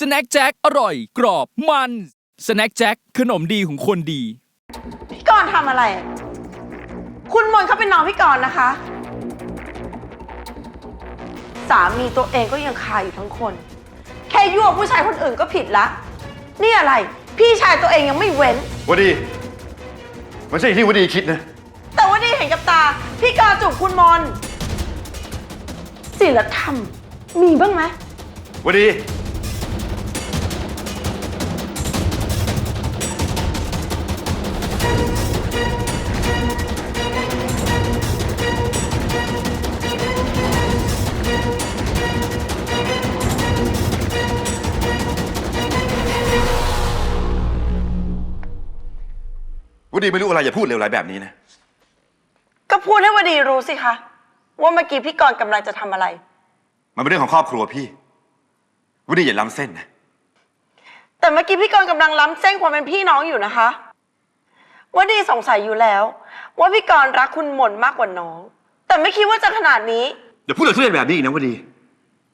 สแน็คแจ็คอร่อย กรอบมันสแน็คแจ็คขนมดีของคนดี พี่กรณ์ทำอะไร คุณมนต์เขาเป็นน้องพี่กรณ์นะคะ สามีตัวเองก็ยังคาอยู่ทั้งคน แค่ยั่วผู้ชายคนอื่นก็ผิดละ นี่อะไร พี่ชายตัวเองยังไม่เว้น วดี มันใช่อย่างที่วดีคิดนะ แต่ว่านี่เห็นกับตา พี่กรณ์จูบคุณมนต์ศีลธรรม มีบ้างไหมวดี วดีไม่รู้อะไรอย่าพูดเร็วไหลแบบนี้นะ ก็พูดให้วดีรู้สิคะ ว่าเมื่อกี้พี่กรณ์กำลังจะทำอะไร มันเป็นเรื่องของครอบครัวพี่วดีอย่าล้ำเส้นนะ แต่เมื่อกี้พี่กรณ์กำลังล้ำเส้นความเป็นพี่น้องอยู่นะคะว่าดีสงสัยอยู่แล้ว ว่าพี่กรณ์รักคุณหม่นมากกว่าน้อง แต่ไม่คิดว่าจะขนาดนี้ อย่าพูดเรื่องทุเรศแบบนี้อีกนะวดี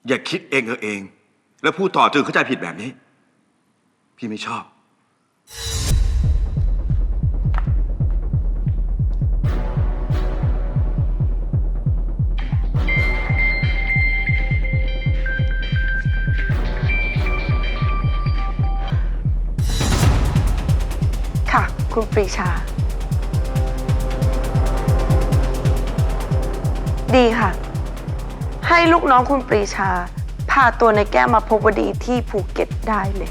อย่าคิดเองเออเอง แล้วพูดต่อจนเข้าใจผิดแบบนี้ พี่ไม่ชอบ คุณปรีชา ดีค่ะ ให้ลูกน้องคุณปรีชา พาตัวในแก้วมาพบวดีที่ภูเก็ตได้เลย